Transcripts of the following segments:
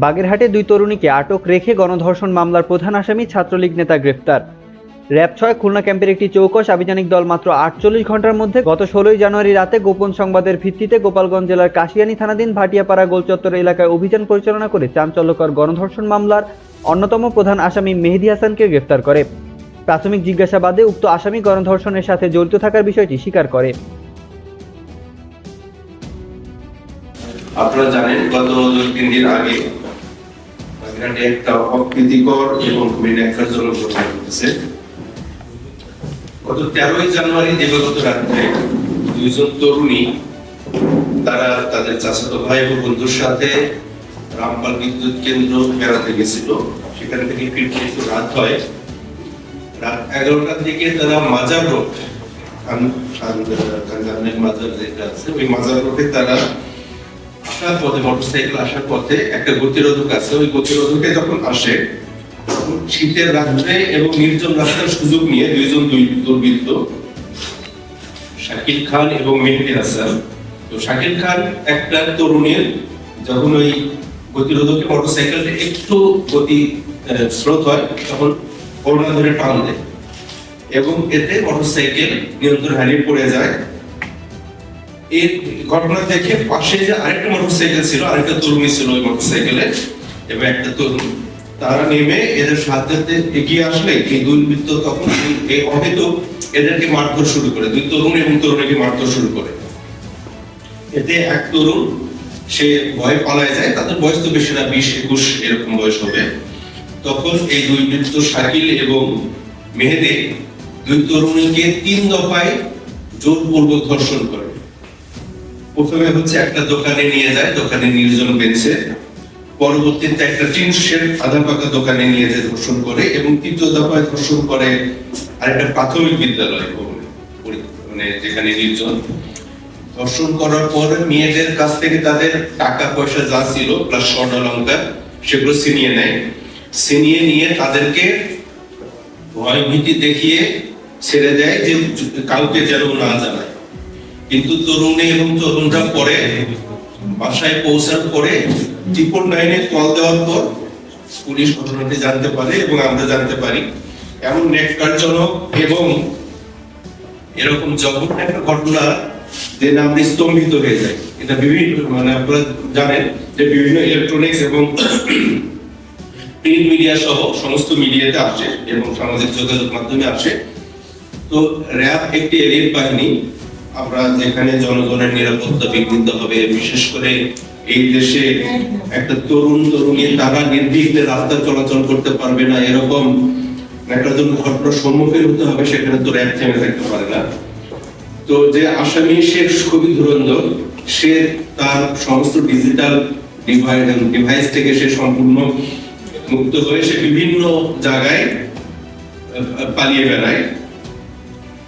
বাগেরহাটে দুই তরুণীকে আটক রেখে গণধর্ষণ মামলার প্রধান আসামি ছাত্রলীগ নেতা গ্রেফতার র্যাব ছয় খুলনা ক্যাম্পের একটি চৌকস আভিযানিক দল মাত্র আটচল্লিশ ঘণ্টার মধ্যে গত ষোলোই জানুয়ারি রাতে গোপন সংবাদের ভিত্তিতে গোপালগঞ্জ জেলার কাশিয়ানী থানাধীন ভাটিয়াপাড়া গোলচত্বর এলাকায় অভিযান পরিচালনা করে চাঞ্চল্যকর গণধর্ষণ মামলার অন্যতম প্রধান আসামি মেহেদি হাসানকে গ্রেফতার করে। প্রাথমিক জিজ্ঞাসাবাদে উক্ত আসামি গণধর্ষণের সাথে জড়িত থাকার বিষয়টি স্বীকার করে। আপনারা জানেন, গত দুই তিন দিন আগে বাগেরহাটে একটা অপ্রীতিকর এবং খুবই ন্যাক্কারজনক ঘটনা ঘটেছে। গত তেরোই জানুয়ারি দিবাগত রাত্রে দুইজন তরুণী, তারা তাদের চাচাতো ভাই ও বন্ধুর সাথে রামপাল বিদ্যুৎ কেন্দ্র বেড়াতে গেছিল। সেখান থেকে ফিরতে একটু রাত হয়। রাত এগারোটার দিকে তারা মাজার রোড মাজার যেটা আছে, ওই মাজার রোডে তারা আসার পথে মোটরসাইকেল আসার পথে একটা গতিরোধক আছে। ওই গতিরোধকে যখন আসে শীতের রাত্রে এবং নির্জন রাস্তার সুযোগ নিয়ে দুইজন দুই দুর্বৃত্ত, শাকিল খান এবং মেহেদি হাসান। তো শাকিল খান একটা তরুণীর যখন ওই গতিরোধকে মোটরসাইকেলটা একটু গতি স্রোত হয়, তখন করোনা ধরে টান দেয়। এবং এতে মোটরসাইকেল নিয়ন্ত্রণ হারিয়ে পড়ে যায়। এই ঘটনা দেখে পাশে যে আরেকটা মোটরসাইকেল ছিল, আরেকটা তরুণী ছিল ওই মোটরসাইকেলে। এবং একটা তরুণ, তারা নেমে এদের সাথে এগিয়ে আসলে এই দুর্বৃত্ত তখন এই- অহেতুক এদেরকে মারধর শুরু করে, দুই তরুণ এবং তরুণীকে মারধর শুরু করে। এতে এক তরুণ, সে ভয় পালায় যায়, তাদের বয়স তো বেশি না, বিশ, একুশ এরকম বয়স হবে। তখন এই দুই বৃত্ত শাকিল এবং মেহেদে দুই তরুণীকে তিন দফায় জোরপূর্বক ধর্ষণ করে। প্রথমে হচ্ছে একটা দোকানে নিয়ে যায়, দোকানে নির্জন বেঞ্চে পরবর্তীতে একটা টিন শেড, আধা পাকা দোকানে নিয়ে যায় ধর্ষণ করে এবং তৃতীয় দফায় ধর্ষণ করে আরেকটা প্রাথমিক বিদ্যালয় মানে যেখানে নির্জন। ধর্ষণ করার পর মেয়েদের কাছ থেকে তাদের টাকা পয়সা যা ছিল প্লাস স্বর্ণ অলঙ্কার সেগুলো ছিনিয়ে নেয়। ছিনিয়ে নিয়ে তাদেরকে ভয় ভীতি দেখিয়ে ছেড়ে দেয় যে কাউকে যেন না জানায়। কিন্তু তরুণী এবং তরুণরা পরে বাসায় পৌঁছার পরে ট্রিপল নাইনে কল দেওয়ার পর পুলিশ ঘটনাটি জানতে পারে এবং আমরা জানতে পারি। এমন নেককারজনক এবং এরকম জঘন্য একটা ঘটনা যে আমরা স্তম্ভিত হয়ে যায়। এটা বিভিন্ন মানে আপনারা জানেন যে বিভিন্ন ইলেকট্রনিক্স এবং প্রিন্ট মিডিয়া সহ সমস্ত মিডিয়াতে আসে এবং সামাজিক যোগাযোগ মাধ্যমে আসে। তো র্যাব একটি এলিট বাহিনী আমরা যেখানে জনগণের নিরাপত্তা বিঘ্নিত হবে, বিশেষ করে এই দেশে একটা তরুণ তরুণী, তারা নির্বিঘ্নে রাস্তা চলাচল করতে পারবে না। এরকম একটা যখন ঘটনার সম্মুখীন হতে হবে, সেখানে তো র্যাব থেমে থাকতে পারে না। তো যে আসামি সে খুবই ধুরন্ধর, সে তার সমস্ত ডিজিটাল ডিভাইস থেকে সে সম্পূর্ণ মুক্ত হয়ে সে বিভিন্ন জায়গায় পালিয়ে বেড়ায়।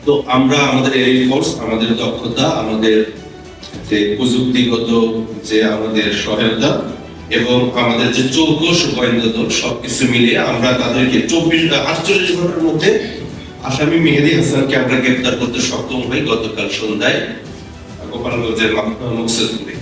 তো আমরা, আমাদের এয়ার ফোর্স আমাদের দক্ষতা, আমাদের যে প্রযুক্তিগত যে আমাদের সহায়তা এবং আমাদের যে চৌকস গোয়েন্দা দল সবকিছু মিলিয়ে আমরা তাদেরকে চব্বিশ আটচল্লিশ ঘণ্টার মধ্যে আসামি মেহেদি হাসানকে আমরা গ্রেপ্তার করতে সক্ষম হই গতকাল সন্ধ্যায় গোপালগঞ্জের মুকসুদপুরে।